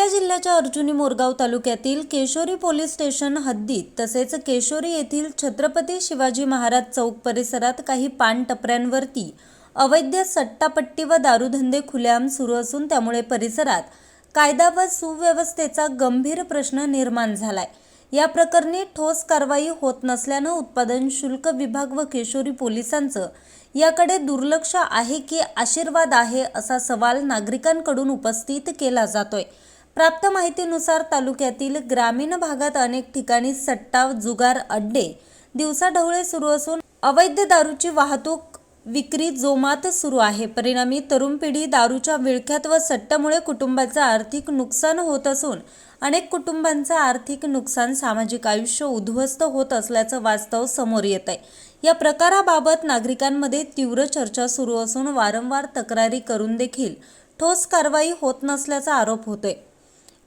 अर्जुनी मोरगाव तालुक्यातील Keshori police station हद्दीत तसेच केशोरी येथील छत्रपती शिवाजी महाराज चौक परिसरात काही पान टपऱ्यांवरती अवैध सट्टापट्टी व दारूधंदे खुलेआम सुरू असून त्यामुळे परिसरात कायदा व सुव्यवस्थेचा गंभीर प्रश्न निर्माण झालाय. या प्रकरणी ठोस कारवाई होत नसल्यानं उत्पादन शुल्क विभाग व केशोरी पोलिसांचं याकडे दुर्लक्ष आहे की आशीर्वाद आहे असा सवाल नागरिकांकडून उपस्थित केला जातोय. प्राप्त माहितीनुसार तालुक्यातील ग्रामीण भागात अनेक ठिकाणी सट्टा जुगार अड्डे दिवसाढवळे सुरू असून अवैध दारूची वाहतूक विक्री जोमात सुरू आहे. परिणामी तरुण पिढी दारूच्या विळख्यात व सट्टामुळे कुटुंबाचं आर्थिक नुकसान होत असून अनेक कुटुंबांचं आर्थिक नुकसान सामाजिक आयुष्य उद्ध्वस्त होत असल्याचं वास्तव समोर येत आहे या प्रकाराबाबत नागरिकांमध्ये तीव्र चर्चा सुरू असून वारंवार तक्रारी करून देखील ठोस कारवाई होत नसल्याचा आरोप होतोय.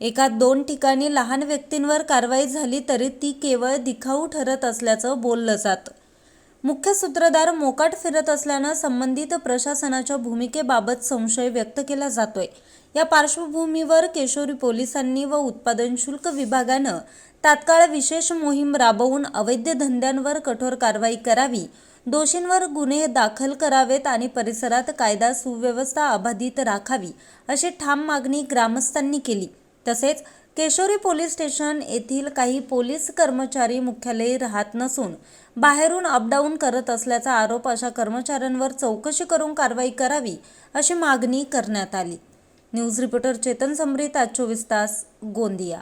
एका दोन ठिकाणी लहान व्यक्तींवर कारवाई झाली तरी ती केवळ दिखाऊ ठरत असल्याचं बोललं जातं. मुख्य सूत्रधार मोकाट फिरत असल्यानं संबंधित प्रशासनाच्या भूमिकेबाबत संशय व्यक्त केला जातोय. या पार्श्वभूमीवर केशोरी पोलिसांनी व उत्पादन शुल्क विभागानं तात्काळ विशेष मोहीम राबवून अवैध धंद्यांवर कठोर कारवाई करावी दोषींवर गुन्हे दाखल करावेत आणि परिसरात कायदा सुव्यवस्था अबाधित राखावी अशी ठाम मागणी ग्रामस्थांनी केली. तसेच केशोरी पोलीस स्टेशन येथील काही पोलीस कर्मचारी मुख्यालयी राहत नसून बाहेरून अपडाऊन करत असल्याचा आरोप अशा कर्मचाऱ्यांवर चौकशी करून कारवाई करावी अशी मागणी करण्यात आली. न्यूज रिपोर्टर चेतन समरीत आज चोवीस तास गोंदिया.